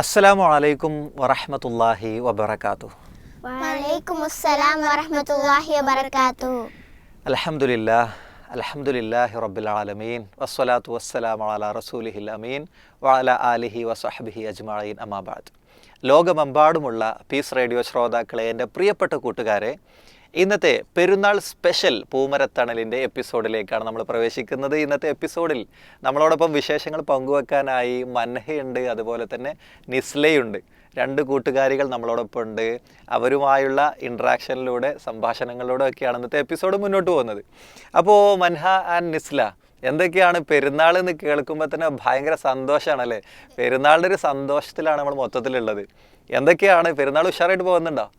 അസ്സലാമു അലൈക്കും വറഹമത്തല്ലാഹി വബർക്കാത്തു വലൈക്കും അസ്സലാം അൽഹംദുലില്ലാഹി റബ്ബിൽ ആലമീൻ. വസ്സലാത്തു വസ്സലാം അല റസൂലിഹിൽ അമീൻ. വഅല ആലിഹി വസഹബിഹി അജ്മഈൻ. അമാബാദ് ലോകമെമ്പാടുമുള്ള പീസ് റേഡിയോ ശ്രോതാക്കളെ എന്റെ പ്രിയപ്പെട്ട കൂട്ടുകാരെ ഇന്നത്തെ പെരുന്നാൾ സ്പെഷ്യൽ പൂമരത്തണലിന്റെ എപ്പിസോഡിലേക്കാണ് നമ്മൾ പ്രവേശിക്കുന്നത്. ഇന്നത്തെ എപ്പിസോഡിൽ നമ്മളോടൊപ്പം വിശേഷങ്ങൾ പങ്കുവെക്കാനായി മൻഹയുണ്ട് അതുപോലെ തന്നെ നിസ്ലയുണ്ട്. രണ്ട് കൂട്ടുകാരികൾ നമ്മളോടൊപ്പം ഉണ്ട്. അവരുമായുള്ള ഇൻട്രാക്ഷനിലൂടെ സംഭാഷണങ്ങളിലൂടെ ഒക്കെയാണ് ഇന്നത്തെ എപ്പിസോഡ് മുന്നോട്ട് പോകുന്നത്. അപ്പോൾ മൻഹ ആൻഡ് നിസ്ല എന്തൊക്കെയാണ് പെരുന്നാൾ എന്ന് കേൾക്കുമ്പോൾ തന്നെ ഭയങ്കര സന്തോഷമാണല്ലേ പെരുന്നാളിന്റെ ഒരു സന്തോഷത്തിലാണ് നമ്മൾ മൊത്തത്തിലുള്ളത്. എന്തൊക്കെയാണ്? പെരുന്നാൾ ഉഷാറായിട്ട് പോകുന്നുണ്ടോ?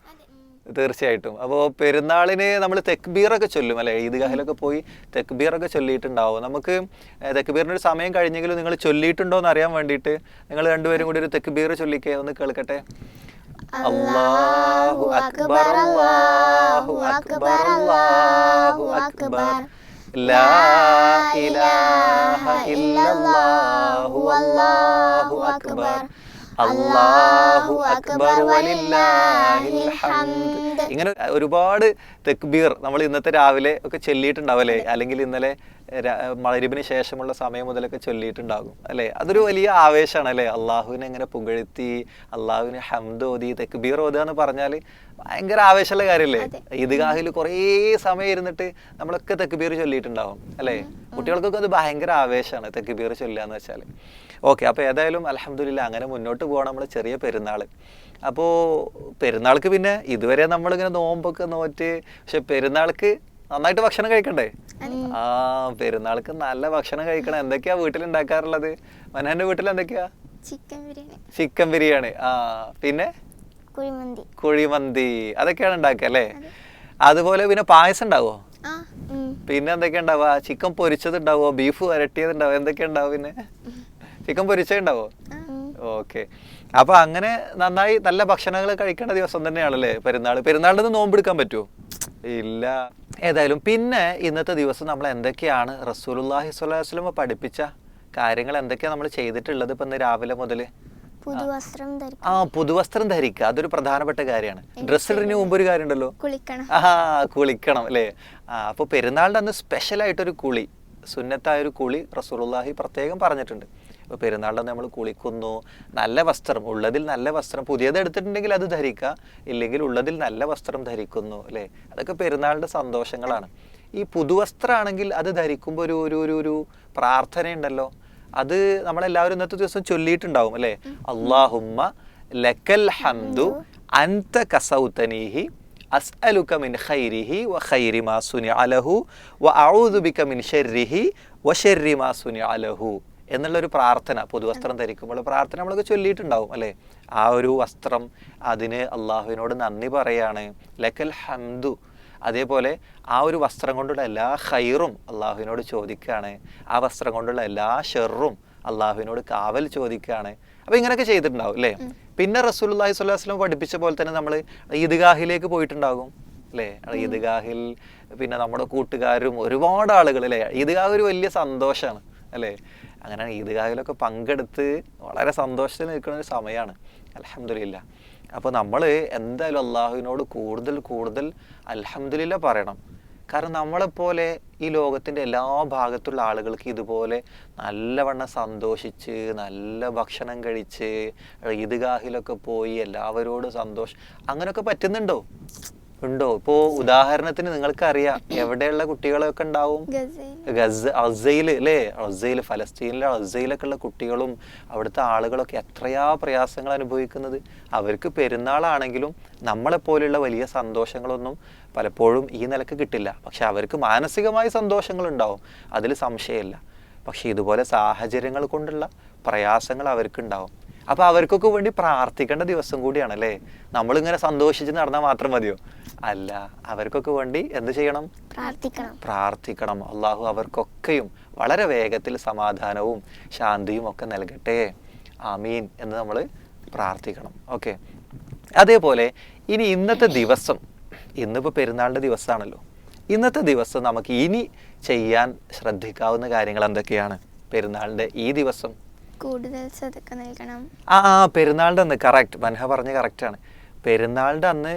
തീർച്ചയായിട്ടും. അപ്പോൾ പെരുന്നാളിന് നമ്മൾ തെക്ബീറൊക്കെ ചൊല്ലും അല്ലേ? ഈദ്ഗാഹിലൊക്കെ പോയി തെക്ബീറൊക്കെ ചൊല്ലിയിട്ടുണ്ടാവും. നമുക്ക് തെക്ബീറിന് ഒരു സമയം കഴിഞ്ഞെങ്കിലും നിങ്ങൾ ചൊല്ലിയിട്ടുണ്ടോ എന്ന് അറിയാൻ വേണ്ടിയിട്ട് നിങ്ങൾ രണ്ടുപേരും കൂടി ഒരു തെക്ബീർ ചൊല്ലിക്കേ ഒന്ന് കേൾക്കട്ടെ? അല്ലാഹു അക്ബർ അല്ലാഹു അക്ബർ അല്ലാഹു അക്ബർ. ലാ ഇലാഹ ഇല്ലല്ലാഹു അല്ലാഹു അക്ബർ. അല്ലാഹു അക്ബർ ഇങ്ങനെ ഒരുപാട് തെക്ബീർ നമ്മൾ ഇന്നത്തെ രാവിലെ ഒക്കെ ചൊല്ലിയിട്ടുണ്ടാവും അല്ലേ അല്ലെങ്കിൽ ഇന്നലെ മഴരിബിന് ശേഷമുള്ള സമയം മുതലൊക്കെ ചൊല്ലിയിട്ടുണ്ടാകും അല്ലേ? അതൊരു വലിയ ആവേശമാണ് അല്ലേ? അള്ളാഹുവിനെ ഇങ്ങനെ പുകഴ്ത്തി അള്ളാഹുവിനെ ഹംദ് ഓതി തെക്ബീർ ഓതുക എന്ന് പറഞ്ഞാൽ ഭയങ്കര ആവേശമുള്ള കാര്യമല്ലേ? ഈദ്ഗാഹിൽ കുറേ സമയം ഇരുന്നിട്ട് നമ്മളൊക്കെ തെക്ബീർ ചൊല്ലിയിട്ടുണ്ടാവും അല്ലേ? കുട്ടികൾക്കൊക്കെ അത് ഭയങ്കര ആവേശമാണ് തെക്ബീർ ചൊല്ലുക എന്ന് വെച്ചാൽ ഓക്കെ അപ്പോൾ ഏതായാലും അലഹമ്മദില്ല അങ്ങനെ മുന്നോട്ട് പോകണം നമ്മൾ ചെറിയ പെരുന്നാൾ അപ്പോൾ പെരുന്നാൾക്ക് പിന്നെ ഇതുവരെ നമ്മളിങ്ങനെ നോമ്പൊക്കെ നോറ്റ് പക്ഷെ പെരുന്നാൾക്ക് നന്നായിട്ട് ഭക്ഷണം കഴിക്കണ്ടേ? ആ പെരുന്നാൾക്ക് നല്ല ഭക്ഷണം കഴിക്കണം. എന്തൊക്കെയാ വീട്ടിൽ ഉണ്ടാക്കാറുള്ളത്? മനഹന്റെ വീട്ടിൽ എന്തൊക്കെയാ? ചിക്കൻ ബിരിയാണി. ചിക്കൻ ബിരിയാണി. ആ പിന്നെ? കുഴിമന്തി. കുഴിമന്തി. അതൊക്കെയാണ് ഉണ്ടാക്കുക അല്ലേ? അതുപോലെ പിന്നെ പായസം ഉണ്ടാവോ പിന്നെ എന്തൊക്കെയാ ഉണ്ടാവുക? ചിക്കൻ പൊരിച്ചത് ഉണ്ടാവോ ബീഫ് വരട്ടിയത് ഉണ്ടാവോ എന്തൊക്കെയാ ഉണ്ടാവും പിന്നെ? ചിക്കൻ പൊരിച്ചുണ്ടാവോ. ഓക്കെ. അപ്പൊ അങ്ങനെ നന്നായി നല്ല ഭക്ഷണങ്ങൾ കഴിക്കേണ്ട ദിവസം തന്നെയാണല്ലേ പെരുന്നാൾ പെരുന്നാളിൽ നിന്ന് നോമ്പെടുക്കാൻ പറ്റുമോ ഇല്ല. ഏതായാലും പിന്നെ ഇന്നത്തെ ദിവസം നമ്മൾ എന്തൊക്കെയാണ് റസൂലുള്ളാഹി സ്വല്ലല്ലാഹു അലൈഹി വസല്ലം പഠിപ്പിച്ച കാര്യങ്ങൾ എന്തൊക്കെയാണ് നമ്മൾ ചെയ്തിട്ടുള്ളത് ഇപ്പൊ ഇന്ന് രാവിലെ മുതൽ ആ പുതുവസ്ത്രം ധരിക്കുക അതൊരു പ്രധാനപ്പെട്ട കാര്യമാണ്. ഡ്രസ്സ് ഇടുന്നതിന് മുമ്പ് ഒരു കാര്യം ഉണ്ടല്ലോ കുളിക്കണം. ആ കുളിക്കണം അല്ലേ? ആ അപ്പോൾ പെരുന്നാളിന്റെ അന്ന് സ്പെഷ്യലായിട്ടൊരു കുളി സുന്നത്തായ ഒരു കുളി റസൂലുള്ളാഹി പ്രത്യേകം പറഞ്ഞിട്ടുണ്ട്. അപ്പോൾ പെരുന്നാളിൽ നമ്മൾ കുളിക്കുന്നു നല്ല വസ്ത്രം ഉള്ളതിൽ നല്ല വസ്ത്രം പുതിയത് എടുത്തിട്ടുണ്ടെങ്കിൽ അത് ധരിക്കുക ഇല്ലെങ്കിൽ ഉള്ളതിൽ നല്ല വസ്ത്രം ധരിക്കുന്നു അല്ലേ? അതൊക്കെ പെരുന്നാളിന്റെ സന്തോഷങ്ങളാണ്. ഈ പുതുവസ്ത്രമാണെങ്കിൽ അത് ധരിക്കുമ്പോൾ ഒരു ഒരു ഒരു ഒരു പ്രാർത്ഥനയുണ്ടല്ലോ. അത് നമ്മളെല്ലാവരും ഇന്നത്തെ ദിവസം ചൊല്ലിയിട്ടുണ്ടാവും അല്ലേ? അള്ളാഹുമ്മ ലക്കൽ ഹംദു അന്ത കസൗതനീഹി അസ്അലുക മിൻ ഖൈരിഹി വ ഖൈരി മാ സുനി അലഹു വ അഊദു ബിക മിൻ ശർരിഹി വ ശർരി മാ സുനി ലഹു. എന്നുള്ളൊരു പ്രാർത്ഥന പുതുവസ്ത്രം ധരിക്കുമ്പോൾ പ്രാർത്ഥന നമ്മളൊക്കെ ചൊല്ലിയിട്ടുണ്ടാവും അല്ലേ? ആ ഒരു വസ്ത്രം അതിന് അള്ളാഹുവിനോട് നന്ദി പറയാണ്. ലക്കൽ ഹംദു. അതേപോലെ ആ ഒരു വസ്ത്രം കൊണ്ടുള്ള എല്ലാ ഹൈറും അള്ളാഹുവിനോട് ചോദിക്കുകയാണ് ആ വസ്ത്രം കൊണ്ടുള്ള എല്ലാ ഷെറും അള്ളാഹുവിനോട് കാവൽ ചോദിക്കുകയാണ് അപ്പോൾ ഇങ്ങനെയൊക്കെ ചെയ്തിട്ടുണ്ടാവും അല്ലേ? പിന്നെ അലൈഹി വസല്ലം പഠിപ്പിച്ച പോലെ തന്നെ നമ്മൾ ഈദ്ഗാഹിലേക്ക് പോയിട്ടുണ്ടാകും അല്ലേ? ഈദ്ഗാഹിൽ പിന്നെ നമ്മുടെ കൂട്ടുകാരും ഒരുപാട് ആളുകൾ അല്ലേ? ഈദ്ഗാഹ് ഒരു വലിയ സന്തോഷമാണ് അല്ലേ? അങ്ങനെ ഈദ്ഗാഹിലൊക്കെ പങ്കെടുത്ത് വളരെ സന്തോഷത്തിൽ നിൽക്കുന്ന ഒരു സമയമാണ്. അലഹമില്ല അപ്പോൾ നമ്മൾ എന്തായാലും അള്ളാഹുവിനോട് കൂടുതൽ കൂടുതൽ അലഹമില്ല പറയണം. കാരണം നമ്മളെപ്പോലെ ഈ ലോകത്തിന്റെ എല്ലാ ഭാഗത്തുള്ള ആളുകൾക്ക് ഇതുപോലെ നല്ലവണ്ണം സന്തോഷിച്ച് നല്ല ഭക്ഷണം കഴിച്ച് ഈദ്ഗാഹിലൊക്കെ പോയി എല്ലാവരോടും സന്തോഷം അങ്ങനെയൊക്കെ പറ്റുന്നുണ്ടോ? ഉണ്ടോ? ഇപ്പോ ഉദാഹരണത്തിന് നിങ്ങൾക്ക് നിങ്ങൾക്കറിയാം എവിടെയുള്ള കുട്ടികളൊക്കെ ഉണ്ടാവും? ഗസ അസയിൽ അല്ലേ? അസയിൽ ഫലസ്തീനിലെ അസയിലൊക്കെ ഉള്ള കുട്ടികളും അവിടുത്തെ ആളുകളൊക്കെ എത്രയാ പ്രയാസങ്ങൾ അനുഭവിക്കുന്നത്. അവർക്ക് പെരുന്നാളാണെങ്കിലും നമ്മളെപ്പോലെയുള്ള വലിയ സന്തോഷങ്ങളൊന്നും പലപ്പോഴും ഈ നിലയ്ക്ക് കിട്ടില്ല. പക്ഷെ അവർക്ക് മാനസികമായ സന്തോഷങ്ങൾ ഉണ്ടാവും അതിൽ സംശയമില്ല. പക്ഷെ ഇതുപോലെ സാഹചര്യങ്ങൾ കൊണ്ടുള്ള പ്രയാസങ്ങൾ അവർക്കുണ്ടാവും. അപ്പൊ അവർക്കൊക്കെ വേണ്ടി പ്രാർത്ഥിക്കേണ്ട ദിവസം കൂടിയാണ് കൂടിയാണല്ലേ? നമ്മളിങ്ങനെ സന്തോഷിച്ച് നടന്നാൽ മാത്രം മതിയോ? അല്ല അവർക്കൊക്കെ വേണ്ടി എന്ത് ചെയ്യണം? പ്രാർത്ഥിക്കണം. പ്രാർത്ഥിക്കണം. അള്ളാഹു അവർക്കൊക്കെയും വളരെ വേഗത്തിൽ സമാധാനവും ശാന്തിയും ഒക്കെ നൽകട്ടെ. ആമീൻ എന്ന് നമ്മൾ പ്രാർത്ഥിക്കണം. ഓക്കെ. അതേപോലെ ഇനി ഇന്നത്തെ ദിവസം ഇന്നിപ്പോൾ പെരുന്നാളിന്റെ ദിവസമാണല്ലോ. ഇന്നത്തെ ദിവസം നമുക്ക് ഇനി ചെയ്യാൻ ശ്രദ്ധിക്കാവുന്ന കാര്യങ്ങൾ എന്തൊക്കെയാണ്? പെരുന്നാളിന്റെ ഈ ദിവസം കൂടുതൽ സതക്ക നൽകണം. ആ ആ പെരുന്നാളിന്റെ അന്ന് കറക്റ്റ് മൻഹ കറക്റ്റ് കറക്റ്റാണ് പെരുന്നാളിന്റെ അന്ന്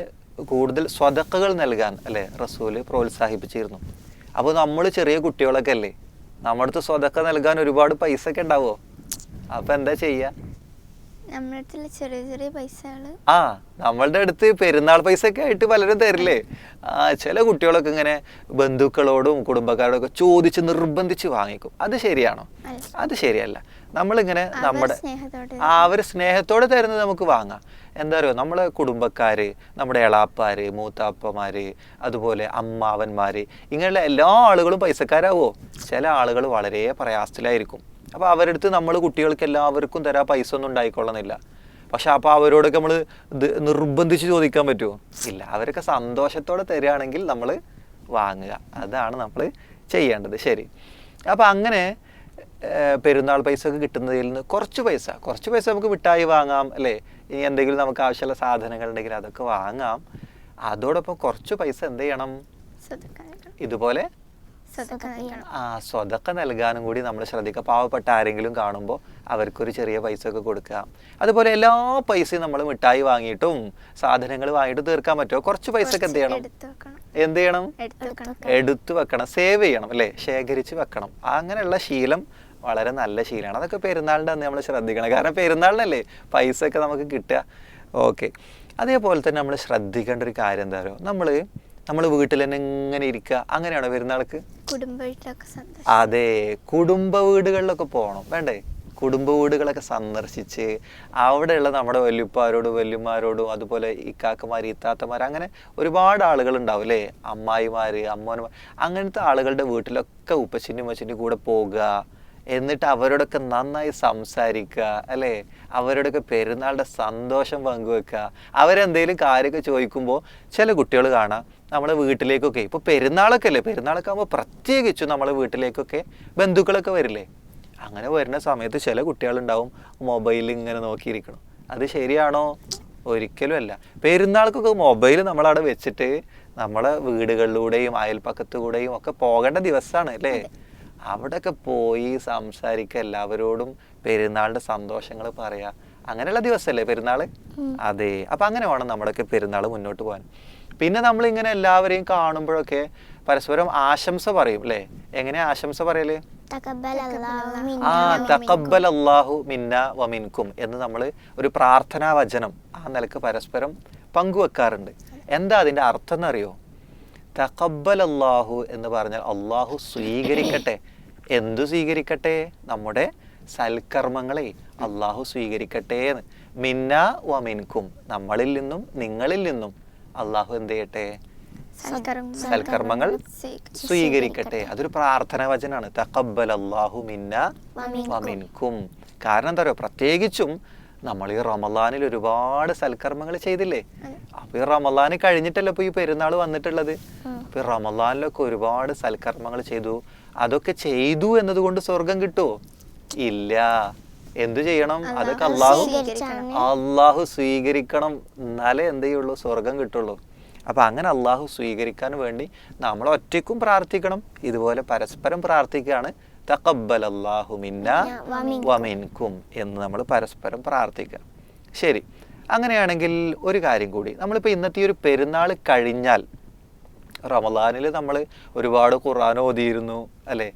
കൂടുതൽ സ്വതക്കകൾ നൽകാൻ അല്ലേ റസൂൽ പ്രോത്സാഹിപ്പിച്ചിരുന്നു. അപ്പോൾ നമ്മൾ ചെറിയ കുട്ടികളൊക്കെ അല്ലേ നമ്മുടെ അടുത്ത് സ്വതക്ക നൽകാൻ ഒരുപാട് പൈസ ഒക്കെ ഉണ്ടാവുമോ? അപ്പോൾ എന്താ ചെയ്യുക നമ്മുടെ അടുത്തുള്ള ചെറിയ ചെറിയ പൈസകൾ ആ നമ്മളുടെ അടുത്ത് പെരുന്നാൾ പൈസ ഒക്കെ ആയിട്ട് പലരും തരില്ലേ? ആ ചില കുട്ടികളൊക്കെ ഇങ്ങനെ ബന്ധുക്കളോടും കുടുംബക്കാരോടും ഒക്കെ ചോദിച്ച് നിർബന്ധിച്ച് വാങ്ങിക്കും. അത് ശരിയാണോ? അത് ശരിയല്ല. നമ്മളിങ്ങനെ നമ്മുടെ ആ അവർ സ്നേഹത്തോടെ തരുന്നത് നമുക്ക് വാങ്ങാം. എന്താ പറയുക നമ്മളെ കുടുംബക്കാര് നമ്മുടെ എളാപ്പാർ മൂത്താപ്പമാര് അതുപോലെ അമ്മാവന്മാര് ഇങ്ങനെയുള്ള എല്ലാ ആളുകളും പൈസക്കാരാവോ? ചില ആളുകൾ വളരെ പ്രയാസത്തിലായിരിക്കും. അപ്പോൾ അവരുടെ അടുത്ത് നമ്മൾ കുട്ടികൾക്ക് എല്ലാവർക്കും തരാൻ പൈസ ഒന്നും ഉണ്ടായിക്കൊള്ളുന്നില്ല പക്ഷെ അപ്പോൾ അവരോടൊക്കെ നമ്മൾ നിർബന്ധിച്ച് ചോദിക്കാൻ പറ്റുമോ ഇല്ല അവരൊക്കെ സന്തോഷത്തോടെ തരികയാണെങ്കിൽ നമ്മൾ വാങ്ങുക. അതാണ് നമ്മൾ ചെയ്യേണ്ടത്. ശരി. അപ്പോൾ അങ്ങനെ പെരുന്നാൾ പൈസ ഒക്കെ കിട്ടുന്നതിൽ നിന്ന് കുറച്ച് പൈസ. കുറച്ച് പൈസ നമുക്ക് മിഠായി വാങ്ങാം അല്ലേ? ഇനി എന്തെങ്കിലും നമുക്ക് ആവശ്യമുള്ള സാധനങ്ങൾ ഉണ്ടെങ്കിൽ അതൊക്കെ വാങ്ങാം. അതോടൊപ്പം കുറച്ച് പൈസ എന്ത് ചെയ്യണം? ഇതുപോലെ ആ സ്വതക്ക നൽകാനും കൂടി നമ്മൾ ശ്രദ്ധിക്കുക. പാവപ്പെട്ട ആരെങ്കിലും കാണുമ്പോൾ അവർക്കൊരു ചെറിയ പൈസ ഒക്കെ കൊടുക്കുക. അതുപോലെ എല്ലാ പൈസയും നമ്മൾ മിഠായി വാങ്ങിയിട്ടും സാധനങ്ങൾ വാങ്ങിയിട്ട് തീർക്കാൻ പറ്റുമോ? കുറച്ച് പൈസ ഒക്കെ എന്ത് ചെയ്യണം? എന്ത് ചെയ്യണം? എടുത്തു വെക്കണം. സേവ് ചെയ്യണം അല്ലേ? ശേഖരിച്ച് വെക്കണം. അങ്ങനെയുള്ള ശീലം വളരെ നല്ല ശീലമാണ്. അതൊക്കെ പെരുന്നാളിന്റെ അന്ന് നമ്മൾ ശ്രദ്ധിക്കണം. കാരണം പെരുന്നാളിനല്ലേ പൈസ ഒക്കെ നമുക്ക് കിട്ടുക. ഓക്കെ അതേപോലെ തന്നെ നമ്മൾ ശ്രദ്ധിക്കേണ്ട ഒരു കാര്യം എന്താ പറയുക നമ്മൾ നമ്മൾ വീട്ടിൽ തന്നെ ഇങ്ങനെ ഇരിക്കുക. അങ്ങനെയാണോ പെരുന്നാൾക്ക്? അതെ. കുടുംബ വീടുകളിലൊക്കെ പോകണം. വേണ്ടേ? കുടുംബ വീടുകളൊക്കെ സന്ദർശിച്ച് അവിടെയുള്ള നമ്മുടെ വല്യപ്പാരോടും വല്യമാരോടും അതുപോലെ ഇക്കാക്കമാർ ഇത്താത്തമാർ അങ്ങനെ ഒരുപാട് ആളുകൾ ഉണ്ടാവും അല്ലേ അമ്മായിമാർ അമ്മോന്മാർ അങ്ങനത്തെ ആളുകളുടെ വീട്ടിലൊക്കെ ഉപ്പച്ചിന്റെ ഉമ്മച്ചിന്റെ കൂടെ പോകുക എന്നിട്ട് അവരോടൊക്കെ നന്നായി സംസാരിക്കുക അല്ലേ? അവരോടൊക്കെ പെരുന്നാളുടെ സന്തോഷം പങ്കുവെക്കുക. അവരെന്തെങ്കിലും കാര്യമൊക്കെ ചോദിക്കുമ്പോൾ ചില കുട്ടികൾ കാണാം നമ്മുടെ വീട്ടിലേക്കൊക്കെ. ഇപ്പോൾ പെരുന്നാളൊക്കെ അല്ലേ? പെരുന്നാളൊക്കെ ആകുമ്പോൾ പ്രത്യേകിച്ചും നമ്മളെ വീട്ടിലേക്കൊക്കെ ബന്ധുക്കളൊക്കെ വരില്ലേ? അങ്ങനെ വരുന്ന സമയത്ത് ചില കുട്ടികളുണ്ടാവും മൊബൈൽ ഇങ്ങനെ നോക്കിയിരിക്കണം. അത് ശരിയാണോ? ഒരിക്കലും അല്ല. പെരുന്നാൾക്കൊക്കെ മൊബൈൽ നമ്മളവിടെ വെച്ചിട്ട് നമ്മളെ വീടുകളിലൂടെയും അയൽപ്പക്കത്തുകൂടെയും ഒക്കെ പോകേണ്ട ദിവസമാണ് അല്ലേ? അവിടെയൊക്കെ പോയി സംസാരിക്കുക എല്ലാവരോടും പെരുന്നാളിന്റെ സന്തോഷങ്ങൾ പറയാ. അങ്ങനെയുള്ള ദിവസമല്ലേ പെരുന്നാൾ അതെ. അപ്പൊ അങ്ങനെ വേണം നമ്മുടെയൊക്കെ പെരുന്നാൾ മുന്നോട്ട് പോകാൻ. പിന്നെ നമ്മളിങ്ങനെ എല്ലാവരെയും കാണുമ്പോഴൊക്കെ പരസ്പരം ആശംസ പറയും അല്ലേ? എങ്ങനെ ആശംസ പറയൽ? ആ തക്കബൽ അള്ളാഹു മിന്ന വമിൻകും എന്ന് നമ്മൾ ഒരു പ്രാർത്ഥനാ വചനം ആ നിലയ്ക്ക് പരസ്പരം പങ്കുവെക്കാറുണ്ട്. എന്താ അതിന്റെ അർത്ഥം എന്നറിയോ? തക്കബൽ അള്ളാഹു എന്ന് പറഞ്ഞാൽ അള്ളാഹു സ്വീകരിക്കട്ടെ. എന്തു സ്വീകരിക്കട്ടെ? നമ്മുടെ സൽക്കർമ്മങ്ങളെ അള്ളാഹു സ്വീകരിക്കട്ടെ എന്ന്. മിന്ന വമിൻകും നമ്മളിൽ നിന്നും നിങ്ങളിൽ നിന്നും അള്ളാഹു എന്ത് ചെയ്യട്ടെ? സൽക്കർമ്മങ്ങൾ സ്വീകരിക്കട്ടെ. അതൊരു പ്രാർത്ഥന വചനാണ് മിന്ന വമിൻകും. വമിൻകും കാരണം എന്താ പറയുക പ്രത്യേകിച്ചും നമ്മൾ ഈ റമലാനിൽ ഒരുപാട് സൽക്കർമ്മങ്ങൾ ചെയ്തില്ലേ? അപ്പൊ ഈ റമലാൻ കഴിഞ്ഞിട്ടല്ലേ ഇപ്പൊ ഈ പെരുന്നാൾ വന്നിട്ടുള്ളത്? അപ്പൊ ഈ റമലാനിലൊക്കെ ഒരുപാട് സൽക്കർമ്മങ്ങൾ ചെയ്തു. അതൊക്കെ ചെയ്തു എന്നതുകൊണ്ട് സ്വർഗം കിട്ടുമോ ഇല്ല. എന്തു ചെയ്യണം? അതൊക്കെ അള്ളാഹു അള്ളാഹു സ്വീകരിക്കണം. എന്നാലേ എന്തേയുള്ളൂ സ്വർഗം കിട്ടുള്ളൂ. അപ്പൊ അങ്ങനെ അള്ളാഹു സ്വീകരിക്കാൻ വേണ്ടി നമ്മൾ ഒറ്റയ്ക്കും പ്രാർത്ഥിക്കണം. ഇതുപോലെ പരസ്പരം പ്രാർത്ഥിക്കുകയാണ്. തക്കബൽ അള്ളാഹു മിന്ന വമിൻകും. എന്ന് നമ്മൾ പരസ്പരം പ്രാർത്ഥിക്കുക. ശരി. അങ്ങനെയാണെങ്കിൽ ഒരു കാര്യം കൂടി. നമ്മളിപ്പോൾ ഇന്നത്തെ ഒരു പെരുന്നാൾ കഴിഞ്ഞാൽ റമദാനിൽ നമ്മൾ ഒരുപാട് ഖുർആൻ ഓതിയിരുന്നു അല്ലേ?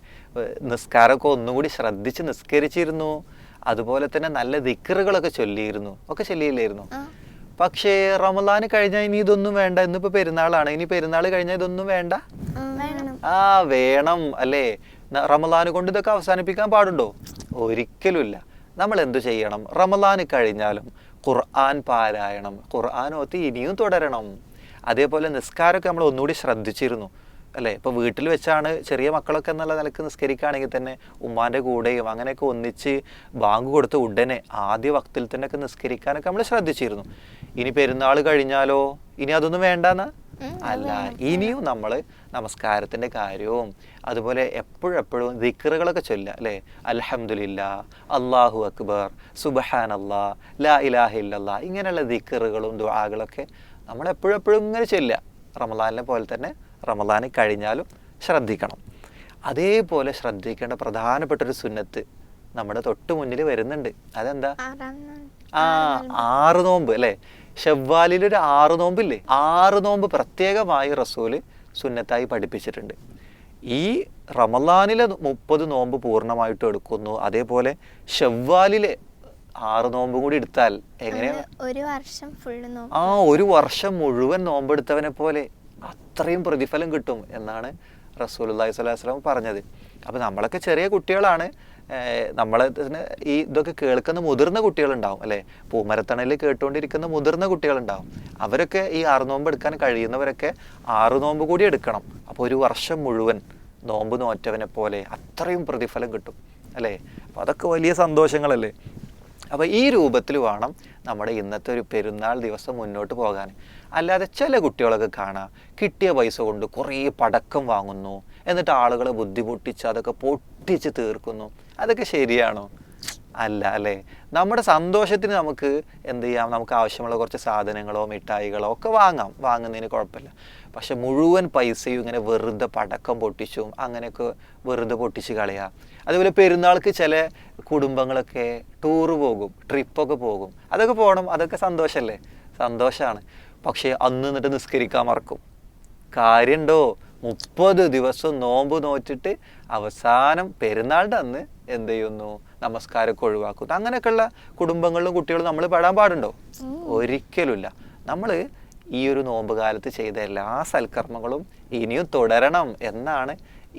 നിസ്കാരമൊക്കെ ഒന്നുകൂടി ശ്രദ്ധിച്ച് നിസ്കരിച്ചിരുന്നു. അതുപോലെ തന്നെ നല്ല ദിക്കറുകളൊക്കെ ചൊല്ലിയിരുന്നു. ഒക്കെ ചൊല്ലിയില്ലായിരുന്നു. പക്ഷേ റമദാന് കഴിഞ്ഞാൽ ഇനി ഇതൊന്നും വേണ്ട. ഇന്നിപ്പോ പെരുന്നാളാണ്. ഇനി പെരുന്നാൾ കഴിഞ്ഞാൽ ഇതൊന്നും വേണ്ട? ആ, വേണം അല്ലേ? റമദാന് കൊണ്ട് ഇതൊക്കെ അവസാനിപ്പിക്കാൻ പാടുണ്ടോ? ഒരിക്കലുമില്ല. നമ്മൾ എന്തു ചെയ്യണം? റമദാന് കഴിഞ്ഞാലും ഖുർആൻ പാരായണം. ഖുർആൻ ഓത്ത് ഇനിയും തുടരണം. അതേപോലെ നിസ്കാരമൊക്കെ നമ്മൾ ഒന്നുകൂടി ശ്രദ്ധിച്ചിരുന്നു. അല്ലേ? ഇപ്പോൾ വീട്ടിൽ വെച്ചാണ് ചെറിയ മക്കളൊക്കെ എന്നുള്ള നിലയ്ക്ക് നിസ്കരിക്കുകയാണെങ്കിൽ തന്നെ ഉമ്മാന്റെ കൂടെയും അങ്ങനെയൊക്കെ ഒന്നിച്ച് ബാങ്ക് കൊടുത്ത് ഉടനെ ആദ്യ വക്തിൽ തന്നെയൊക്കെ നിസ്കരിക്കാനൊക്കെ നമ്മൾ ശ്രദ്ധിച്ചിരുന്നു. ഇനി പെരുന്നാൾ കഴിഞ്ഞാലോ? ഇനി അതൊന്നും വേണ്ടെന്ന്? അല്ല ഇനിയും നമ്മൾ നമസ്കാരത്തിന്റെ കാര്യവും അതുപോലെ എപ്പോഴെപ്പോഴും ദിക്കറുകളൊക്കെ ചൊല്ലുക അല്ലേ? അലഹമുല്ല അള്ളാഹു അക്ബർ സുബഹാൻ അല്ലാ ലാ ഇലാഹ ഇല്ലല്ലാ ഇങ്ങനെയുള്ള ദിക്കറുകളും ദുആകളൊക്കെ നമ്മൾ എപ്പോഴെപ്പോഴും ഇങ്ങനെ ചൊല്ലുക. റമദാനിനെ പോലെ തന്നെ റമദാൻ കഴിഞ്ഞാലും ശ്രദ്ധിക്കണം. അതേപോലെ ശ്രദ്ധിക്കേണ്ട പ്രധാനപ്പെട്ട ഒരു സുന്നത്ത് നമ്മുടെ തൊട്ട് മുന്നിൽ വരുന്നുണ്ട്. അതെന്താ? ആ ആറ് നോമ്പ് അല്ലേ? ഷവ്വാലിൽ ഒരു ആറ് നോമ്പില്ലേ? ആറ് നോമ്പ് പ്രത്യേകമായി റസൂൽ സുന്നത്തായി പഠിപ്പിച്ചിട്ടുണ്ട്. ഈ റമലാനിലെ മുപ്പത് നോമ്പ് പൂർണമായിട്ടും എടുക്കുന്നു. അതേപോലെ ഷവ്വാലിലെ ആറ് നോമ്പും കൂടി എടുത്താൽ എങ്ങനെയാണ് ഒരു വർഷം ആ ഒരു വർഷം മുഴുവൻ നോമ്പെടുത്തവനെ പോലെ അത്രയും പ്രതിഫലം കിട്ടും എന്നാണ് റസൂൽ അള്ളഹി അലൈഹി വസ്ലാം പറഞ്ഞത്. അപ്പോൾ നമ്മളൊക്കെ ചെറിയ കുട്ടികളാണ്. നമ്മളെ ഈ ഇതൊക്കെ കേൾക്കുന്ന മുതിർന്ന കുട്ടികളുണ്ടാവും അല്ലേ? പൂമരത്തണലിൽ കേട്ടുകൊണ്ടിരിക്കുന്ന മുതിർന്ന കുട്ടികളുണ്ടാവും. അവരൊക്കെ ഈ ആറ് നോമ്പ് എടുക്കാൻ കഴിയുന്നവരൊക്കെ ആറ് നോമ്പ് കൂടി എടുക്കണം. അപ്പോൾ ഒരു വർഷം മുഴുവൻ നോമ്പ് നോറ്റവനെ പോലെ അത്രയും പ്രതിഫലം കിട്ടും അല്ലേ? അപ്പോൾ അതൊക്കെ വലിയ സന്തോഷങ്ങളല്ലേ? അപ്പോൾ ഈ രൂപത്തിൽ വേണം നമ്മുടെ ഇന്നത്തെ ഒരു പെരുന്നാൾ ദിവസം മുന്നോട്ട് പോകാൻ. അല്ലാതെ ചില കുട്ടികളൊക്കെ കാണാം കിട്ടിയ പൈസ കൊണ്ട് കുറേ പടക്കം വാങ്ങുന്നു. എന്നിട്ട് ആളുകളെ ബുദ്ധിമുട്ടിച്ച് അതൊക്കെ പൊട്ടിച്ച് തീർക്കുന്നു. അതൊക്കെ ശരിയാണോ? അല്ല അല്ലേ? നമ്മുടെ സന്തോഷത്തിന് നമുക്ക് എന്ത് ചെയ്യാം? നമുക്ക് ആവശ്യമുള്ള കുറച്ച് സാധനങ്ങളോ മിഠായികളോ ഒക്കെ വാങ്ങാം. വാങ്ങുന്നതിന് കുഴപ്പമില്ല. പക്ഷെ മുഴുവൻ പൈസയും ഇങ്ങനെ വെറുതെ പടക്കം പൊട്ടിച്ചും അങ്ങനെയൊക്കെ വെറുതെ പൊട്ടിച്ച് കളയുക അതുപോലെ പെരുന്നാൾക്ക് ചില കുടുംബങ്ങളൊക്കെ ടൂറ് പോകും ട്രിപ്പൊക്കെ പോകും. അതൊക്കെ പോകണം അതൊക്കെ സന്തോഷമല്ലേ? സന്തോഷമാണ്. പക്ഷേ അന്ന് എന്നിട്ട് നിസ്കരിക്കാൻ മറക്കും. കാര്യമുണ്ടോ? മുപ്പത് ദിവസം നോമ്പ് നോറ്റിട്ട് അവസാനം പെരുന്നാളിന്റെ അന്ന് എന്ത് ചെയ്യുന്നു? നമസ്കാരമൊക്കെ ഒഴിവാക്കുന്നു. അങ്ങനെയൊക്കെയുള്ള കുടുംബങ്ങളിലും കുട്ടികളും നമ്മൾ പെടാൻ പാടുണ്ടോ? ഒരിക്കലുമില്ല. നമ്മൾ ഈ ഒരു നോമ്പ് കാലത്ത് ചെയ്ത എല്ലാ സൽക്കർമ്മങ്ങളും ഇനിയും തുടരണം എന്നാണ്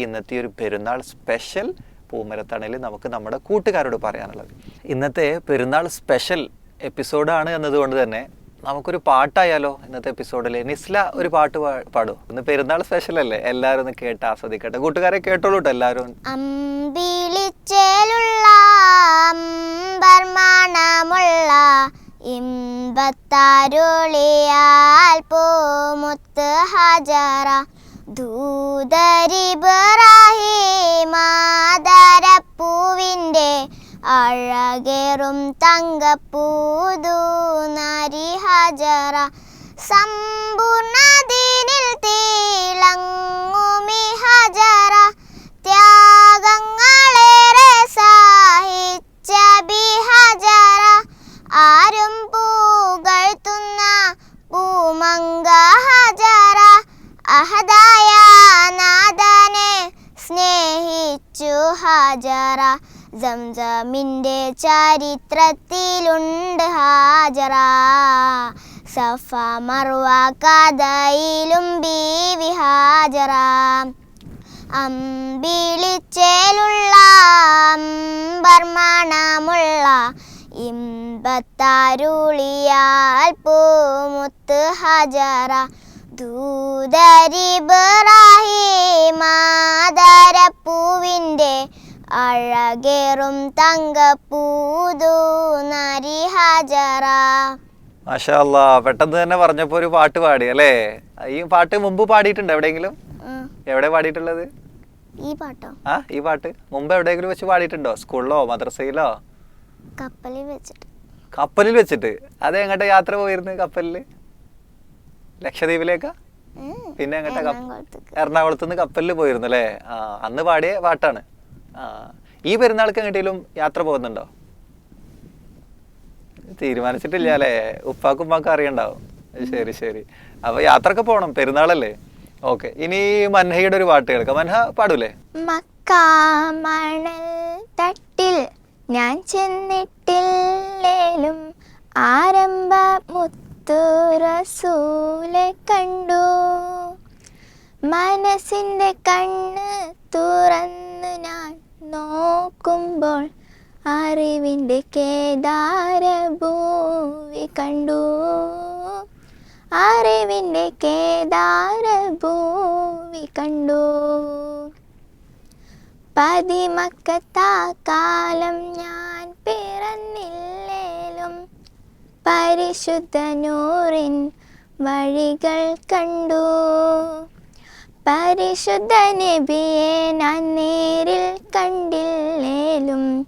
ഇന്നത്തെ ഒരു പെരുന്നാൾ സ്പെഷ്യൽ പൂമരത്തണയിൽ നമുക്ക് നമ്മുടെ കൂട്ടുകാരോട് പറയാനുള്ളത്. ഇന്നത്തെ പെരുന്നാൾ സ്പെഷ്യൽ എപ്പിസോഡാണ് എന്നതുകൊണ്ട് തന്നെ നമുക്കൊരു പാട്ടായാലോ ഇന്നത്തെ എപ്പിസോഡിൽ നിസ്ല ഒരു പാട്ട് പാടും. ഇന്ന് പെരുന്നാൾ സ്പെഷ്യൽ അല്ലേ? എല്ലാവരും ഒന്ന് കേട്ട് ആസ്വദിക്കട്ടെ. കൂട്ടുകാരെ കേട്ടോളൂ കേട്ടോ എല്ലാവരും അമ്പിളിച്ചേലുള്ള ഇമ്പത്താരുളിയാൽ അഴകേറും തങ്കപ്പൂതു നരി ഹജറ. സമ്പൂർണദീനിൽ തിളങ്ങുമി ഹജറ ത്യാഗങ്ങളേറെ സഫ ബി വിഹാജറ അമ്പിളിച്ചേലുള്ള അമ്പർമണമുള്ള ഇമ്പത്താരുളിയാൽ പൂമുത്ത് ഹജറ. ദൂതരിബ്രാഹിമാതരപ്പൂവിന്റെ അഴകേറും തങ്കപ്പൂതൂ നരി ഹജറ. മാഷാ അല്ലാ പെട്ടെന്ന് തന്നെ പറഞ്ഞപ്പോ ഒരു പാട്ട് പാടി അല്ലേ? ഈ പാട്ട് മുമ്പ് പാടിയിട്ടുണ്ട് എവിടെയെങ്കിലും? എവിടെ പാടിയിട്ടുള്ളത്? ഈ പാട്ടോ? ആ ഈ പാട്ട് മുമ്പ് എവിടെയെങ്കിലും വെച്ച് പാടിയിട്ടുണ്ടോ? സ്കൂളിലോ മദ്രസയിലോ? കപ്പലിൽ വെച്ചിട്ട്. കപ്പലിൽ വെച്ചിട്ട്. അത് എങ്ങോട്ടാ യാത്ര പോയിരുന്നു കപ്പലിൽ ലക്ഷദ്വീപിലേക്കാ? പിന്നെ എങ്ങോട്ടാ എറണാകുളത്ത് നിന്ന് കപ്പലിൽ പോയിരുന്നു അല്ലേ? ആ അന്ന് പാടിയ പാട്ടാണ്. ആ ഈ പെരുന്നാൾക്ക് എങ്ങോട്ടെങ്കിലും യാത്ര പോകുന്നുണ്ടോ? തീരുമാനിച്ചിട്ടില്ല അല്ലേ? ഉപ്പാക്കും ഉപ്പാക്കും അറിയണ്ടാവും. ശരി ശരി. അപ്പൊ യാത്രയ്ക്ക് പോണം പെരുന്നാളല്ലേ? ഓക്കെ. ഇനി മൻഹയുടെ ഒരു പാട്ട് കേൾക്കാം. മൻഹ പാടൂലേ? മക്കാമണൽ തട്ടിൽ ഞാൻ ചെന്നിട്ടില്ലേലും ആരംഭ മുത്തുറസൂലെ കണ്ടു. മനസ്സിന്റെ കണ്ണ് തുറന്ന് ഞാൻ നോക്കുമ്പോൾ അറിവിന്റെ കേദാരഭൂവി കണ്ടു. അറിവിന്റെ കേദാരഭൂവി കണ്ടു. പതിമക്കത്താ കാലം ഞാൻ പിറന്നില്ലേലും പരിശുദ്ധ നൂറിൻ വഴികൾ കണ്ടു. പരിശുദ്ധ നബിയെ ഞാൻ നേരിൽ കണ്ടില്ലേലും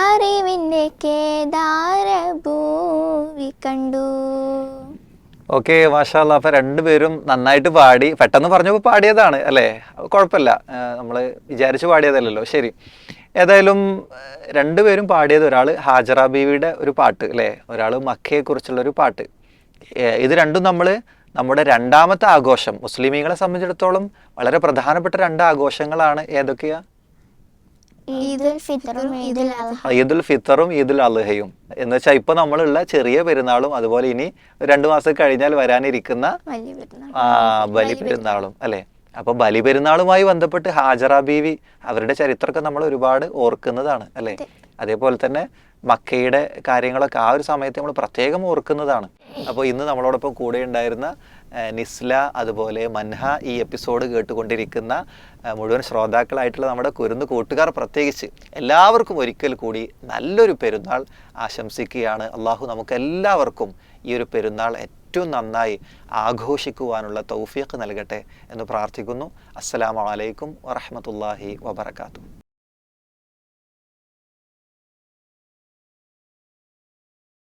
അറിവിന്റെ കേദാര ഭൂവി കണ്ടു. ഓക്കെ മാഷാല്ല അപ്പൊ രണ്ടുപേരും നന്നായിട്ട് പാടി പെട്ടെന്ന് പറഞ്ഞപ്പോൾ പാടിയതാണ് അല്ലേ? കുഴപ്പമില്ല. നമ്മൾ വിചാരിച്ച് പാടിയതല്ലല്ലോ. ശരി. ഏതായാലും രണ്ടുപേരും പാടിയത് ഒരാൾ ഹാജറ ബീവിയുടെ ഒരു പാട്ട് അല്ലേ? ഒരാൾ മക്കയെക്കുറിച്ചുള്ള ഒരു പാട്ട് ഇത് രണ്ടും നമ്മൾ നമ്മുടെ രണ്ടാമത്തെ ആഘോഷം മുസ്ലിമീങ്ങളെ സംബന്ധിച്ചിടത്തോളം വളരെ പ്രധാനപ്പെട്ട രണ്ട് ആഘോഷങ്ങളാണ്. ഏതൊക്കെയാ? ഈദുൽ ഫിത്തറും ഈദുൽ അൽഹയും. എന്ന് വെച്ചാൽ ഇപ്പൊ നമ്മളുള്ള ചെറിയ പെരുന്നാളും അതുപോലെ ഇനി രണ്ടു മാസം കഴിഞ്ഞാൽ വരാനിരിക്കുന്ന ബലി പെരുന്നാളും അല്ലെ? അപ്പൊ ബലി പെരുന്നാളുമായി ബന്ധപ്പെട്ട് ഹാജറ ബീവി അവരുടെ ചരിത്രമൊക്കെ നമ്മൾ ഒരുപാട് ഓർക്കുന്നതാണ് അല്ലെ? അതേപോലെ തന്നെ മക്കയുടെ കാര്യങ്ങളൊക്കെ ആ ഒരു സമയത്ത് നമ്മൾ പ്രത്യേകം ഓർക്കുന്നതാണ്. അപ്പോൾ ഇന്ന് നമ്മളോടൊപ്പം കൂടെ ഉണ്ടായിരുന്ന നിസ്ല അതുപോലെ മൻഹ ഈ എപ്പിസോഡ് കേട്ടുകൊണ്ടിരിക്കുന്ന മുഴുവൻ ശ്രോതാക്കളായിട്ടുള്ള നമ്മുടെ കുരുന്ന് കൂട്ടുകാർ പ്രത്യേകിച്ച് എല്ലാവർക്കും ഒരിക്കൽ കൂടി നല്ലൊരു പെരുന്നാൾ ആശംസിക്കുകയാണ്. അള്ളാഹു നമുക്ക് എല്ലാവർക്കും ഈ ഒരു പെരുന്നാൾ ഏറ്റവും നന്നായി ആഘോഷിക്കുവാനുള്ള തൗഫീഖ് നൽകട്ടെ എന്ന് പ്രാർത്ഥിക്കുന്നു. അസ്സലാമു അലൈക്കും വറഹ്മത്തുള്ളാഹി വബറകാതുഹു.